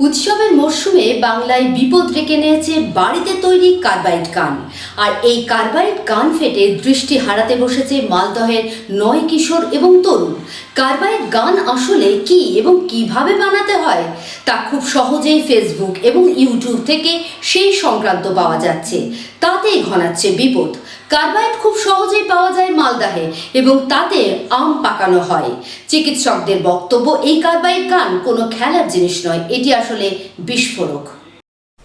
উৎসবের মরশুমে বাংলায় বিপদ ডেকে নিয়েছে বাড়িতে তৈরি কার্বাইড গান আর এই কার্বাইড গান ফেটে দৃষ্টি হারাতে বসেছে মালদহের নয় কিশোর এবং তরুণ। কার্বাইড গান আসলে কি এবং কীভাবে বানাতে হয় তা খুব সহজেই ফেসবুক এবং ইউটিউব থেকে সেই সংক্রান্ত পাওয়া যাচ্ছে। তাতেই ঘনাচ্ছে বিপদ। কার্বাইড খুব সহজেই পাওয়া যায় মালদাহে এবং তাতে আম পাকানো হয়। চিকিৎসকদের বক্তব্য, এই কার্বাইড গান কোনো খেলার জিনিস নয়, এটি আসলে বিস্ফোরক।